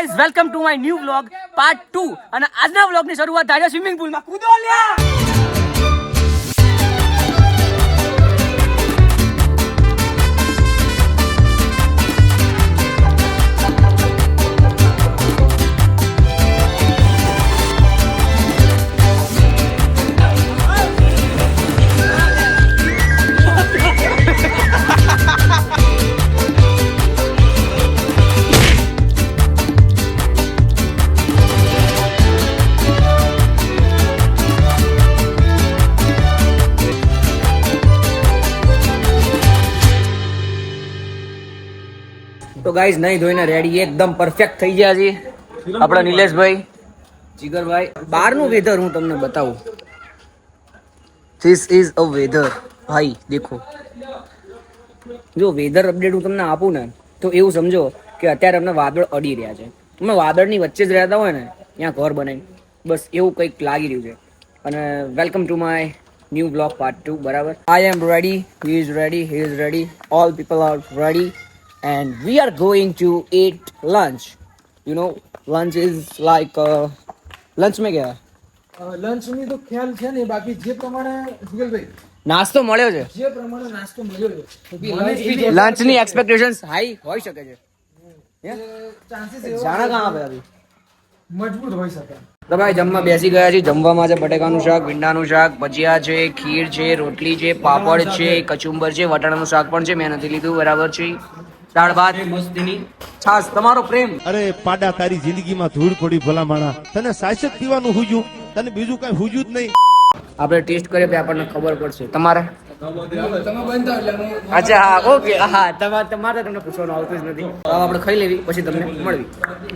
Guys welcome to my new vlog part two અને આજના વ્લોગની શરૂઆત થાય સ્વિમિંગ પુલમાં કૂદો લ્યા! તો ગાઈઝ નહીં ધોઈને રેડી એકદમ પરફેક્ટ થઈ ગયા છે આપણા નિલેશભાઈ. જીગરભાઈ. બહારનું વેધર હું તમને બતાવું. ધીસ ઇઝ અ વેધર ભાઈ દેખો. જો વેધર અપડેટ હું તમને આપું ને, તો એવું સમજો કે અત્યારે અમને વાદળ અડી રહ્યા છે. અમે વાદળની વચ્ચે જ રહેતા હોય ને, ત્યાં ઘર બનાવીને. બસ એવું કંઈક લાગી રહ્યું છે. અને welcome to my new blog part two બરાબર? I am ready he is ready he is ready all people are ready and we are going to eat lunch. You know, lunch is like uh, lunch में क्या લંચની તો ખ્યાલ છે ને બાકી જે પ્રમાણે સુગલભાઈ નાસ્તો મળ્યો છે. જે પ્રમાણે નાસ્તો મળ્યો છે. લંચની એક્સપેક્ટેશન્સ હાઈ હોઈ શકે છે. જાણા કાં આવે અભી મજબૂત હોઈ શકે. તો ભાઈ જમવા બેસી ગયા છે જમવામાં છે બટેકાનું શાક ભીંડાનું શાક ભજીયા છે ખીર છે રોટલી છે પાપડ છે. કચુંબર છે વટાણાનું શાક પણ છે. મેં નથી લીધું બરાબર છે. દાળ ભાત મસ્તીની. છાસ તમારો પ્રેમ. અરે પાડા તારી જિંદગીમાં ધૂળ પડી ભલા માણા તને સાસક પીવાનું હુજ્યું તને બીજું કઈ હુજ્યું જ નહીં. આપણે ટેસ્ટ કરીએ આપણને ખબર પડશે. તમારે? અચ્છા હા ઓકે હા તમારે તમારે તમને પૂછવાનું આવતું જ નથી. હવે આપણે ખાઈ લેવી પછી તમને મળવી.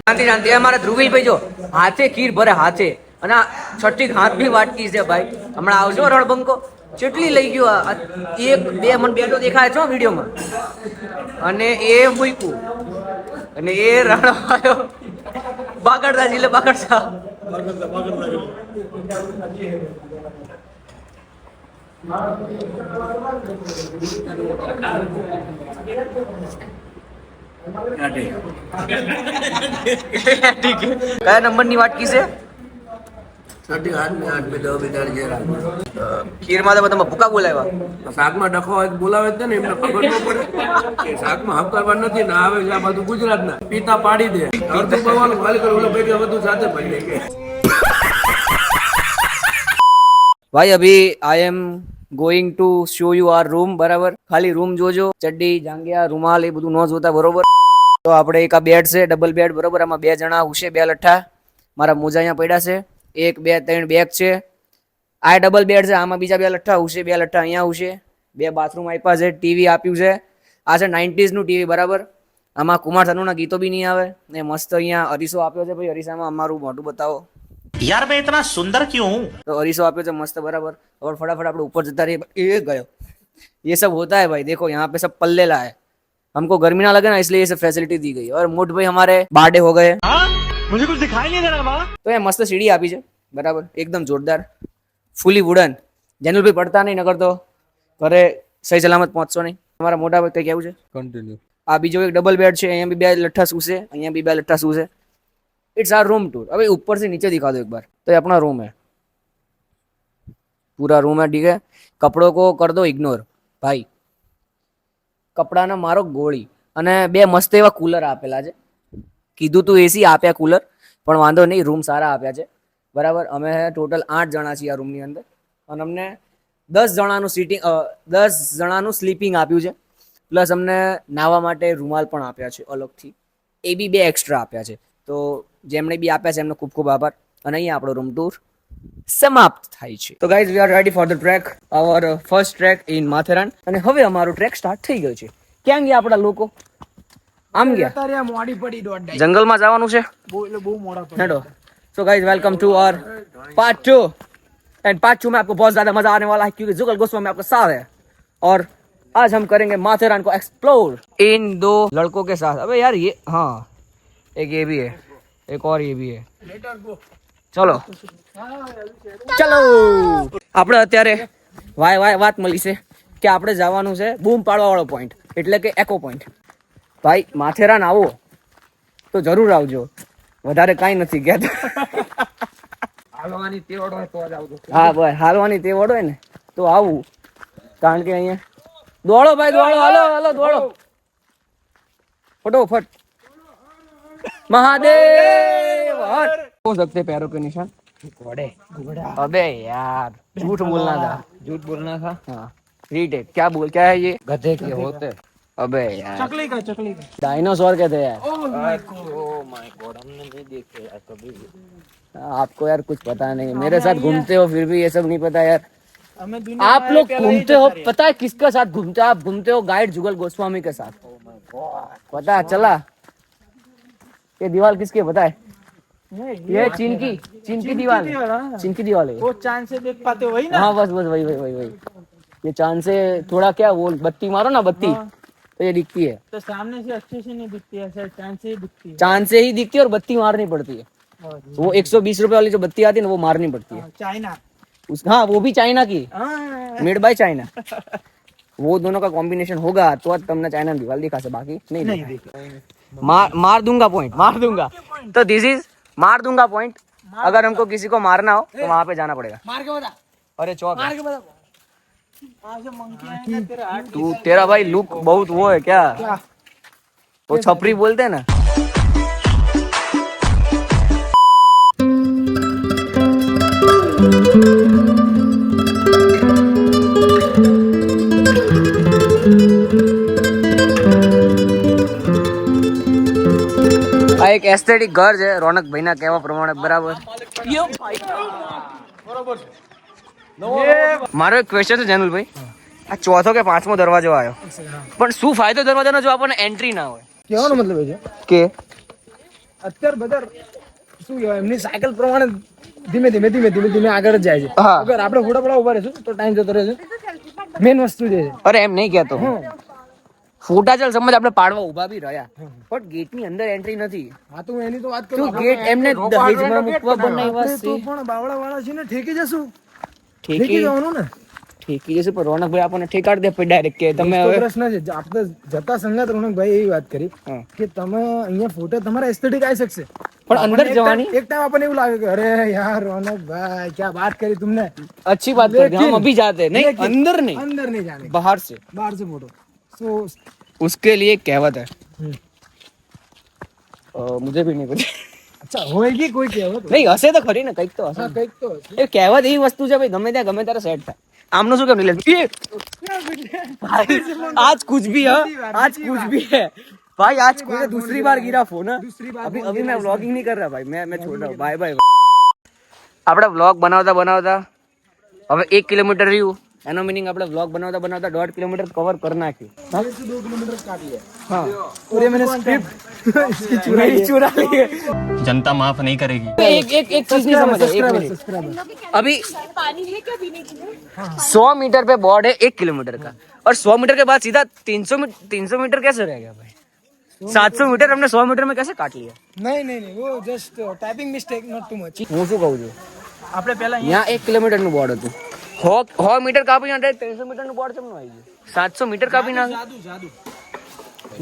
શાંતિ શાંતિ. એ અમારે ધ્રુવીભાઈ જો હાથે ખીર ભરે હાથે. અને છઠ્ઠી હાથ હાથની વાટકી છે ભાઈ. હમણાં આવજો રણબંકો. ચેટલી લઈ ગયો આ? એક બે મને બેટો દેખાય છે વિડીયોમાં. અને એ મૂક્યું. અને એ બાગડતા જિલ્લે બાગડતા ઠીક. છે કયા નંબરની વાટકી છે? ખીરમાં તો તમે ભૂકા બોલાવ્યા. શાકમાં ડખો હોય બોલાવે જ ને એમને ખબર ન પડે. શાકમાં હકરવા નથી ને આવે છે આ બધું ગુજરાતના. પિતા પાડી દે. અડધું પવાનું ખાલી કરી ઓલો ભેગા બધું સાથે ભરી લે ભાઈ અભી I am going to show you our room બરાબર? ખાલી રૂમ જોજો. ચડ્ડી જાંગિયા રૂમાલ એ બધું ન જોતા બરોબર? તો આપણે એક આ બેડ છે ડબલ બેડ બરોબર? આમાં બે જણા હુશે બે લઠ્ઠા. મારા મોજા અહીંયા પડ્યા છે. એક બે ત્રણ બેગ છે આ ડબલ બેડ છે આમાં બીજા બે લઠ્ઠા હુશે બે લઠ્ઠા અહીંયા હુશે બે બાથરૂમ આપ્યા છે ટીવી આપ્યું છે આ છે 90s નું ટીવી બરાબર આમાં કુમાર સાનુના ગીતો બી નહીં આવે ને મસ્ત અહીંયા અરીસો આપ્યો છે ભાઈ અરીસામાં અમારું મોઢું બતાવો यार मैं इतना सुंदर क्यों हूँ तो अरीसो आप्यो છે મસ્ત બરાબર और फटाफट આપણે ऊपर जता रही ये गयो ये सब होता है भाई देखो यहाँ पे सब पल्ले ला है हमको गर्मी ना लगे ना इसलिए ये सब फैसिलिटी दी गई और मोट भाई हमारे बाडे हो गए मुझे कुछ दिखाई नहीं दे रहा बाबा તો એ મસ્ત સીડી આપી છે બરાબર એકદમ જોરદાર ફૂલી વુડન જેનુલભાઈ પડતા નહીં નગર તો ઘરે સહી સલામત પહોંચશો નહીં તમારા મોટા ભાઈ કંઈ કેવું છે કન્ટિન્યુ આ બીજો એક ડબલ બેડ છે અહીંયા બી બે લઠ્ઠા સૂશે અહીંયા બી બે લઠ્ઠા સૂશે इट्स आर रूम टूर अभी ऊपर से नीचे दिखा दो एक बार तो ये अपना रूम है पूरा रूम है ठीक है कपड़ों को कर दो इग्नोर भाई કપડાને મારો ગોળી અને બે મસ્ત એવા કુલર આપેલા છે કીધું તું એસી આપ્યા કુલર પણ વાંધો નહીં રૂમ સારા આપ્યા છે. બરાબર? અમે ટોટલ આઠ જણા છીએ આ રૂમની અંદર. અને અમને દસ જણાનું સીટિંગ દસ જણાનું સ્લીપિંગ આપ્યું છે. પ્લસ અમને નાહવા માટે રૂમાલ પણ આપ્યા છે અલગથી. એ બી બે એક્સ્ટ્રા આપ્યા છે. તો જેમણે બી આપ્યા છે, એમનો ખૂબ ખૂબ આભાર. અને અહીંયા આપણો રૂમ ટૂર સમાપ્ત થાય છે. તો guys we are ready for the track our first track in Matheran અને હવે અમારો ટ્રેક સ્ટાર્ટ થઈ ગયો છે. ક્યાં ગયા આપણા લોકો? આમ ગયા અત્યારે આ મોડી પડી દોઢ ડાઈ જંગલમાં જવાનું છે બહુ એટલે બહુ મોડા પડી hello so guys welcome to our part two and part two में आपको बहुत ज्यादा मजा आने वाला है क्योंकि जुगल गोस्वामी आपका साथ है और आज हम करेंगे माथेरान को एक्सप्लोर इन दो लड़कों के साथ अबे यार ये हाँ एक ये भी है एक और ये भी है ચલો ચલો આપણે અત્યારે વાય વાય વાત મળી છે કે આપણે જવાનું છે બૂમ પાડવા વાળો પોઈન્ટ એટલે કે એકો પોઈન્ટ ભાઈ માથેરાન આવો તો જરૂર આવજો વધારે કાંઈ નથી ગયા હાલવાની તેવડ હોય તો જ આવજો હા ભાઈ હાલવાની તે વડો ને તો આવું કારણ કે અહીંયા દોડો ભાઈ દોડો હાલો હાલો દોડો ફટોફટ महादेव हर हो सकते हैं पैरों के निशान घोड़े अबे यार झूठ बोलना था झूठ बोलना था हाँ रीटेक क्या बोल क्या है ये गधे के होते अबे यार। चकली का चकली का। डायनासोर कहते हैं। यार oh my god oh my god हमने नहीं देखे यार कभी आपको यार कुछ पता नहीं। हाँ, मेरे साथ घूमते हो। फिर भी ये सब नहीं पता यार। आप लोग घूमते हो पता है किसके साथ घूमते हो? आप घूमते हो गाइड जुगल गोस्वामी के साथ। oh पता चला। ये दीवार किसके पता है? ये चीन की चीन की दीवार तो हाँ। चीन की दीवार है वो चाँद से देख पाते हो वही ना? हाँ बस बस वही वही वही वही। ये चाँद से थोड़ा क्या वो बत्ती मारो ना बत्ती। हाँ। तो ये दिखती है। तो सामने से अच्छे से नहीं दिखती है ऐसे चाँद से ही दिखती है। चाँद से ही दिखती है और बत्ती मारनी पड़ती है। तो वो एक सौ बीस रूपए वाली जो बत्ती आती है ना वो मारनी पड़ती है। चाइना। उस हाँ वो भी चाइना की। हाँ। Made by China. वो दोनों का कॉम्बिनेशन होगा तो आज तुमने चाइना दीवार दिखा से बाकी नहीं, नहीं दिखा। मार मार दूँगा पॉइंट मार दूँगा। तो दिस इज़ मार दूँगा पॉइंट अगर हमको किसी को मारना हो तो वहाँ पे जाना पड़ेगा। मार के बता। अरे चौक मार के बता। तू तेरा भाई लुक बहुत वो है क्या वो छपरी बोलते हैं ना આ એક એસ્થેટિક ઘર છે રોનકભાઈ ના કહેવા પ્રમાણે બરાબર મારો એક ક્વેશ્ચન છે જેનુલભાઈ. આ ચોથો કે પાંચમો દરવાજો આવ્યો. પણ શું ફાયદો દરવાજાનો જો આપણને એન્ટ્રી ના હોય? કેવાનો મતલબ એ છે. કે? અત્યાર બધા શું કહેવાય એમની સાયકલ પ્રમાણે ધીમે ધીમે ધીમે ધીમે ધીમે આગળ જ જાય છે. અગર આપણે ફોટા પડા ઊભા રહેશું તો ટાઈમ જતો રહેશે. મેન વસ્તુ જે છે. અરે એમ નહીં કહેતો. ફોટા ચાલ સમજ આપણે પાડવા ઊભા બી રહ્યા. પણ ગેટની અંદર એન્ટ્રી નથી. હા તો એની તો વાત કરું. ગેટ એમને દહેજમાં મૂકવા બનાવ્યા છે? પણ બાવળા વાળા છે ને ઠેકી જશું ઠેકી ઠેકી જવાનું ને ઠેકી જશે પણ રોનકભાઈ આપણને ઠેકાડ દે પછી ડાયરેક્ટ કે તમે તો હવે પ્રશ્ન છે આપણે જતા સંગાત રોનકભાઈ એવી વાત કરી હા. કે તમે અહીંયા ફોટો તમારા એસ્થેટિક આવી શકશે પણ અંદર આપણને એક જવાની time- એક ટાઈમ આપણને એવું લાગે કે અરે યાર રોનકભાઈ ક્યાં વાત કરી तुमने अच्छी बात करते हैं हम अभी जाते हैं नहीं लेकिन- अंदर नहीं अंदर नहीं जाने बाहर से बाहर से फोटो सो उसके लिए एक कहावत है हम्म। अ, मुझे भी नहीं पता અચ્છા હોયગી કોઈ કહેવત નહીં હશે તો ખરી ને કંઈક તો હશે હા કંઈક તો હશે. એ કહેવત એવી વસ્તુ છે ભાઈ ગમે ત્યાં ગમે ત્યારે સેટ થાય આમનું શું કેમ નહીં લેતું? એ! भाई आज कुछ भी है आज कुछ भी है भाई आज कुछ दूसरी बार गिरा फोन हाँ? दूसरी बार अभी अभी मैं व्लॉगिंग नहीं कर रहा भाई मैं मैं छोड़ रहा हूँ बाय बाय આપણે વ્લોગ બનાવતા બનાવતા હવે એક કિલોમીટર રહ્યું એનો મિનિંગ આપણે વ્લોગ બનાવતા બનાવતા દોઢ કિલોમીટર કવર કરી નાખ્યું हाँ से दो किलोमीटर काट लिया हाँ और ये मैंने स्क्रिप्ट इसकी चुराई मेरी है चुरा ली है। जनता माफ नहीं करेगी एक एक एक चीज नहीं समझ एक मिनट सब्सक्राइबर अभी सौ मीटर पे बोर्ड है एक किलोमीटर का और सौ मीटर के बाद सीधा तीन सौ तीन सौ मीटर कैसे रह गया भाई सात सौ मीटर हमने सौ मीटर में कैसे काट लिया નહીં નહીં નહીં वो just typing mistake not too much હું શું કહું છું આપણે પહેલા यहाँ एक किलोमीटर નું બોર્ડ હતું સો સો મીટર કાપી ના ત્રણસો મીટરનું બોર્ડ ચમનું આવી ગયું? સાતસો મીટર કાપી નાખે. જાદુ જાદુ.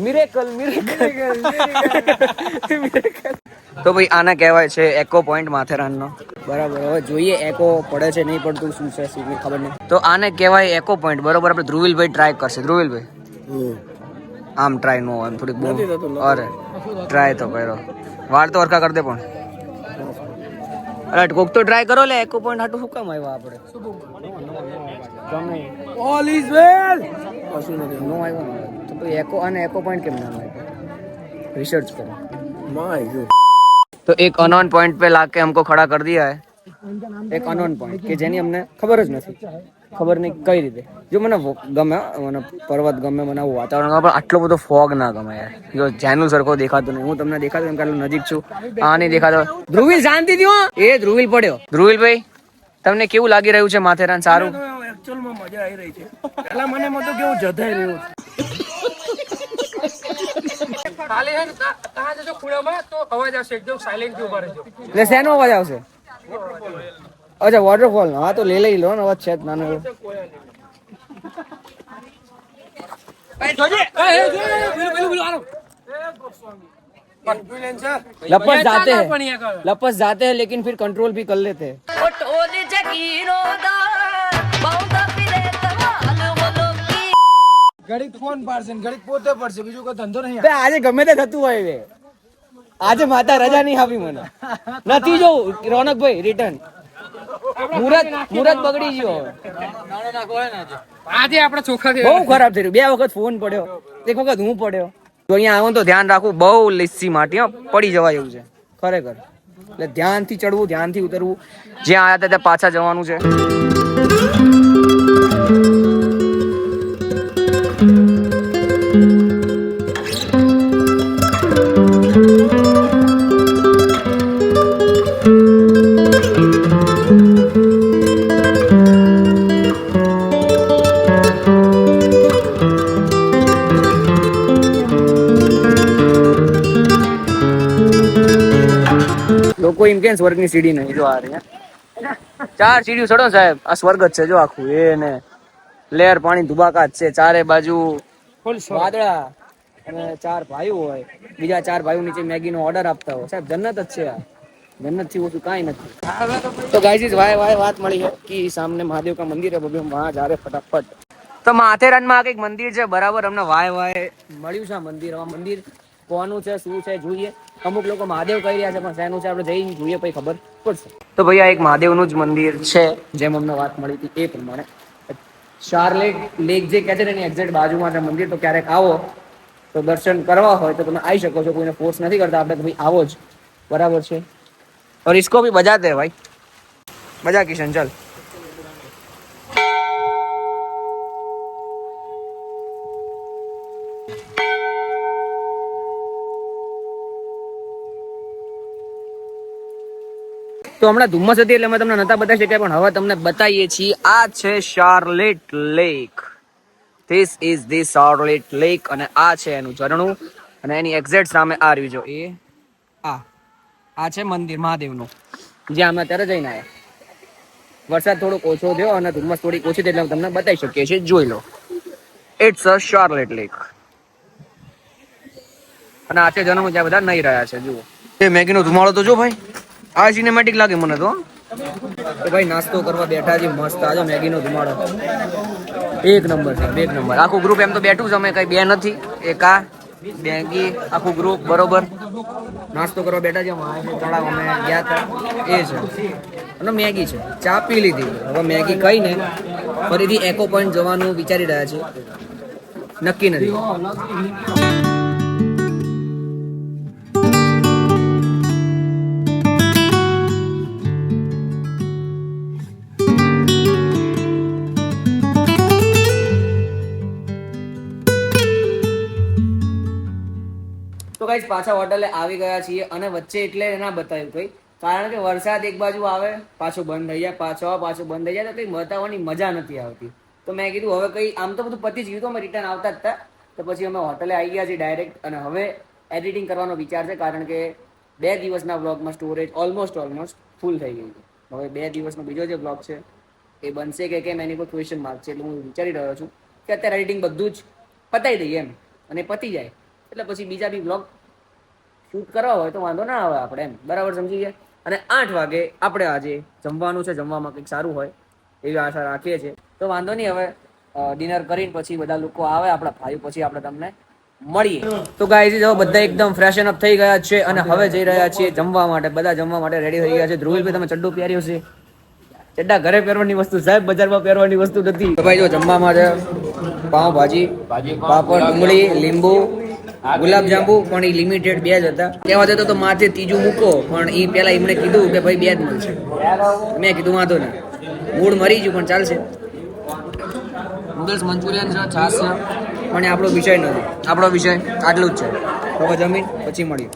મિરેકલ મિરેકલ તો ભાઈ આને કહેવાય છે એકો પોઈન્ટ માથેરાનનો. બરાબર હવે જોઈએ એકો પડે છે નહીં પડતું શું છે શું ખબર નહીં. તો આને કહેવાય એકો પોઈન્ટ બરોબર આપણે ધ્રુવિલભાઈ ટ્રાય કરશે. ધ્રુવિલભાઈ? આમ ટ્રાય નો હોય, આમ થોડીક બહુ અરે ટ્રાય તો કર્યો. વાર તો હરખા કરી દે પણ. અરે કોક તો ટ્રાય કરો લે એક પોઈન્ટ હાટું શું આવ્યો આવ્યા આપણે. ઓલ ઇઝ વેલ કશું નથી નો આવ્યો તો પછી એકો અને એકો પોઈન્ટ કેમ ના આવ્યો રિસર્ચ કરો. માય તો એક અનોન પોઈન્ટ પે લાકે હમકો ખડા કર દિયા હે. એક અનોન પોઈન્ટ કે જેની અમને ખબર જ નથી. ખબર નહીં કઈ રીતે. જો મને ગમે મને પર્વત ગમે મને આવું વાતાવરણ પણ આટલો બધો ફોગ ના ગમે યાર. જો જેનું સરખો દેખાતો નહીં. હું તમને દેખાતો એમ કાલે નજીક છું. આ નહીં દેખાતો. ધ્રુવિલ શાંતિ થયો એ ધ્રુવિલ પડ્યો. ધ્રુવિલ ભાઈ તમને કેવું લાગી રહ્યું છે માથેરાન સારું? એકચ્યુઅલમાં મજા આવી રહી છે. પેલા મને મતો કેવું જધાઈ રહ્યું ખાલી હે ને તા- જજો ખૂણામાં તો અવાજ આવશે. એકદમ સાયલેન્ટથી ઊભા રહેજો. એટલે શેનો અવાજ આવશે? અચ્છા વોટરફોલ નો હા તો લઈ લઈ લો ને અવાજ છે જ નાનો એવો. लपस जाते हैं लपस जाते हैं लेकिन फिर कंट्रोल भी कर लेते हैं ઓટોલી જગીરો દા બહુ પીરે તમાલ બોલો ઘડીક ફોન પાડશે ને ઘડીક પોતે પડશે બીજું કોઈ ધંધો નહીં બે આજે ગમે તે થતું હોય બે આજે માતા રજા નહીં આપી મને નથી જો રોનકભાઈ રિટર્ન મુરત મુરત બગડી ગયો. આજે આપણે ચોખા બહુ ખરાબ થઈ રહ્યું બે વખત ફોન પડ્યો. એક વખત હું પડ્યો. તો અહીંયા આવો તો ધ્યાન રાખવું બહુ લીસી માટી પડી જવાય એવું છે. ખરેખર. એટલે ધ્યાનથી ચડવું ધ્યાનથી ઉતરવું. જ્યાં આયા હતા ત્યાં પાછા જવાનું છે. કોઈ એમ કે સ્વર્ગની સીડી નહીં. જો આ રહ્યા ચાર સીડીઓ ચડો સાહેબ. આ સ્વર્ગ જ છે જો આખું. એ ને લેર પાણી ધુબાકાત છે. ચારે બાજુ વાદળા અને ચાર ભાઈઓ હોય. બીજા ચાર ભાઈઓ નીચે મેગીનો ઓર્ડર આપતા હોય. સાહેબ જન્નત જ છે આ. જન્નતથી ઓછું કઈ નથી. તો ગાઈઝીઝ વાય વાય વાત મળી કે સામને મહાદેવ કા મંદિર હે બબે વહાં જા ફટાફટ. તો માથેરાનમાં એક મંદિર છે બરાબર? અમને વાય વાય મળ્યું છે મંદિર આ મંદિર. કોનું છે શું છે જોઈએ અમુક લોકો મહાદેવ કહી રહ્યા છે પણ શેનું છે આપણે જઈને જોઈએ પછી ખબર પડશે તો ભાઈ આ એક મહાદેવનું જ મંદિર છે જેમ અમને વાત મળી હતી એ પ્રમાણે શાર્લેટ લેક જે કહે છે ને એની એક્ઝેક્ટ બાજુમાં છે મંદિર તો ક્યારેક આવો તો દર્શન કરવા હોય તો તમે આવી શકો છો કોઈને ફોર્સ નથી કરતા આપણે તો ભાઈ આવો જ બરાબર છે और इसको भी बजाते हैं भाई बजा किशन चल તો હમણાં ધુમ્મસ હતી એટલે અમે તમને નતા બતાવી શક્યા, પણ હવે તમને બતાવીએ છીએ. આ છે Charlotte lake. This is the Charlotte lake અને આ છે એનું ઝરણું. અને એની એક્ઝેક્ટ સામે આ રહ્યું જો એ આ. આ છે મંદિર, મહાદેવનું. જ્યાં અમે અત્યારે જઈને આવ્યા વરસાદ થોડોક ઓછો થયો અને ધુમ્મસ થોડી ઓછી થઈ એટલે તમને બતાવી શકીએ છીએ. જોઈ લો. It's a શાર્લેટ lake. અને આ છે જન્મ, જ્યાં બધા નહીં રહ્યા છે. જુઓ. એ મેગીનો ધુમાડો તો જો ભાઈ. આ સિનેમેટિક લાગે મને તો ભાઈ, નાસ્તો કરવા બેઠા છે મસ્ત. આજો મેગીનો ધુમાડો. એક નંબર છે, એક નંબર. આખું ગ્રુપ એમ તો બેઠું છે, અમે કઈ બે નથી. એક આ, મેગી, આખું ગ્રુપ બરોબર. નાસ્તો કરવા બેઠા છે, તળાવ અમે ગયા હતા. એ છે. અને મેગી છે. ચા પી લીધી. હવે મેગી ખાઈને ફરીથી એકો પોઈન્ટ જવાનું વિચારી રહ્યા છે નક્કી નથી. તો ગાઈસ પાછા હોટલે આવી ગયા છીએ અને વચ્ચે એટલે ના બતાવ્યું કઈ. કારણ કે વરસાદ એક બાજુ આવે, પાછો બંધ થઈ જાય, પાછો આવે, પાછો બંધ થઈ જાય, તો કઈ બતાવવાની મજા નથી આવતી. તો મેં કીધું, હવે કઈ આમ તો બધું પતી જ ગયું તો અમે રિટર્ન આવતા જ હતા. તો પછી અમે હોટલે આવી ગયા છીએ ડાયરેક્ટ અને હવે એડિટિંગ કરવાનો વિચાર છે, કારણ કે બે દિવસના બ્લોગમાં સ્ટોરેજ ઓલમોસ્ટ ઓલમોસ્ટ ફૂલ થઈ ગઈ છે. હવે બે દિવસનો બીજો જે બ્લોગ છે, એ બનશે કે કેમ, એની પર ક્વેશ્ચન માર્ક છે, એટલે હું વિચારી રહ્યો છું કે અત્યારે એડિટિંગ બધું જ પતાવી દઈએ એમ, અને પતી જાય. એટલે પછી બીજા બી વ્લોગ શૂટ કરવા હોય તો વાંધો ના આવે આપણે એમ. બરાબર સમજી ગયા? અને આઠ વાગે આપણે આજે જમવાનું છે, જમવામાં કંઈક સારું હોય એવી આશા રાખીએ છીએ. તો વાંધો નહીં હવે ડિનર કરીને પછી બધા લોકો આવે, આપણા ભાઈ પછી આપણે તમને મળીએ. તો ગાઈઝ જો બધા એકદમ ફ્રેશન અપ થઈ ગયા છે અને હવે જઈ રહ્યા છીએ જમવા માટે. બધા જમવા માટે રેડી થઈ ગયા છે. ધ્રુવીલભાઈ, તમે ચડ્ડો પહેર્યો છે. ચડ્ડા ઘરે પહેરવાની વસ્તુ, સાહેબ બજારમાં પહેરવાની વસ્તુ નથી. ભાઈ, જો જમવામાં છે પાઉં પાપડ, ડુંગળી, લીંબુ ગુલાબ જાંબુ પણ એ લિમિટેડ બે જ હતા. કહેવા જતો તો માથે ત્રીજું મૂકો પણ એ પેલા એમણે કીધું કે ભાઈ બે જ મળશે. મેં કીધું વાંધો નહીં. મૂળ મરી ગયું પણ ચાલશે. નૂડલ્સ મંચુરિયન છે છાશ છે. પણ આપણો વિષય નથી. આપણો વિષય આટલું જ છે. તો જમીન પછી મળીએ.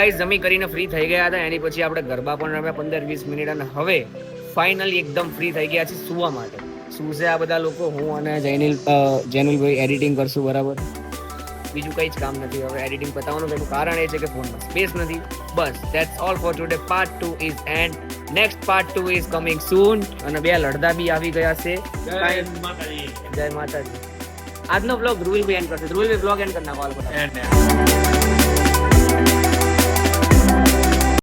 ગાઈઝ જમી કરીને ફ્રી થઈ ગયા હતા. એની પછી આપણે ગરબા પણ રમ્યા પંદર વીસ મિનિટ અને હવે ફાઇનલી એકદમ ફ્રી થઈ ગયા છે સુવા માટે. સુશે આ બધા લોકો હું અને જૈનિલ જૈનિલભાઈ એડિટિંગ કરશું બરાબર. બીજું કંઈ જ કામ નથી. હવે એડિટિંગ પતાવવાનું તેનું કારણ એ છે કે ફોનમાં સ્પેસ નથી. બસ that's all for today part two is end next part two is coming soon અને બે લડદા બી આવી ગયા છે. જય માતાજી. આજનો બ્લોગ ધ્રુવિલભાઈ એન્ડ કરશે. ધ્રુવિલભાઈ બ્લોગ એન્ડ કરી નાખો હાલ ફટાફટ.